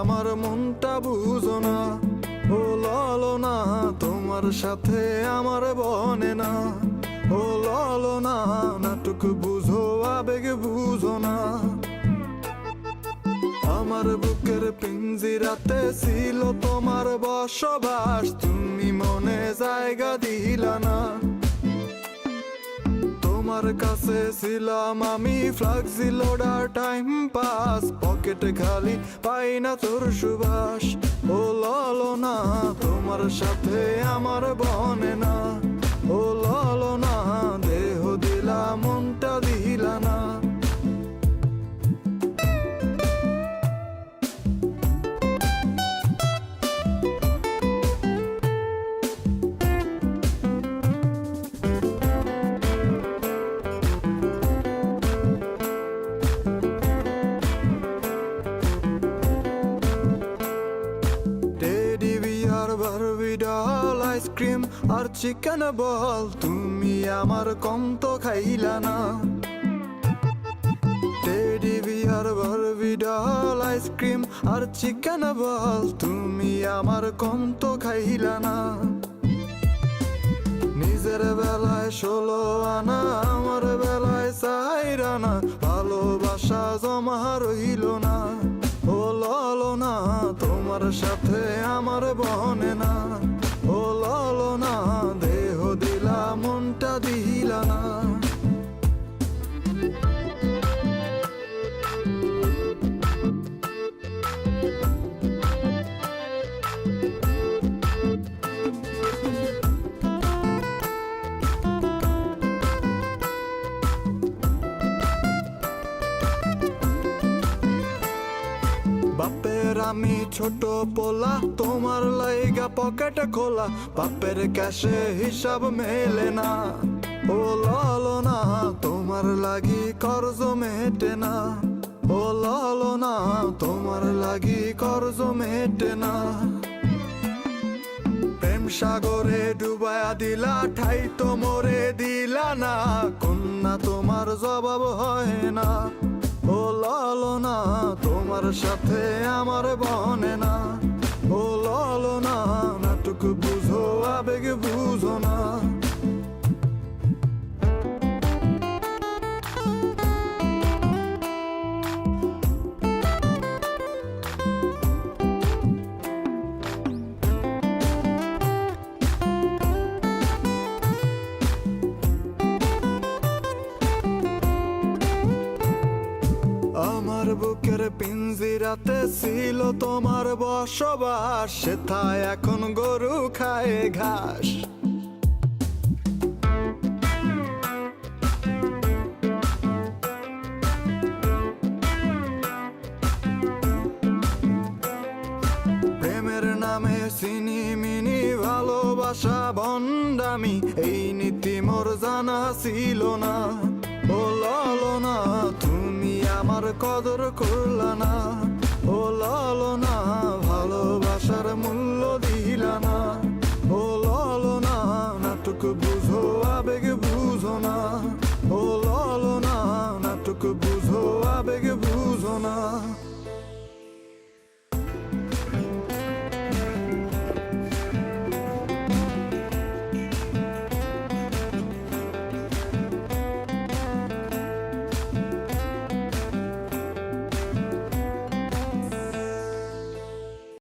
আমার মনটা বুঝো না ও লালো না তোমার সাথে আমার বনে না। ও লালো না নাটক বুঝো, আবেগ বুঝো না। আমার বুকের পিঞ্জিরাতে ছিল তোমার বসবাস। তুমি মনে জায়গা দিলা না। তোমার কাছে ছিলাম আমি flexi loader time pass. Pocket খালি পাই না তোর সুবাস। ও ললো না, তোমার সাথে আমার বনে না। ও ললো না বারবি ডাল আইসক্রিম আর চিকেন বল তুমি আমার কম তো খাইলা না। Teddy bear Barbie doll ice cream আর চিকেন বল তুমি আমার কম খাইলা না। নিজের বেলায় ষোলো আনা, আমার বেলায় চাইরা না। ভালোবাসা জমা রইল না। ও ললো না তোমার সাথে আমার বহনে না। বাপের আমি ছোট পোলা, তোমার লাইগা পকেট খোলা, বাপের ক্যাশে হিসাব মেলে না। ও ললো না, তোমার লাগি কর্জ মেটে না। ও লালো না, তোমার লাগি কর্জ মেটে না। প্রেম সাগরে ডুবায়া দিলা, ঠাই তো মরে দিলা না। কন্যা, তোমার জবাব হয় না। ললো না তোমার সাথে আমার বনে না। ও ললো না নাটক বুকের পিঞ্জিরাতে ছিল তোমার বসবাস। সেথায় এখন গরু খায় ঘাস। নামে সিনি মিনি, ভালোবাসা এই নীতি মোর জানা ছিল না। ও ললো না তুমি আমার কদর করলা না।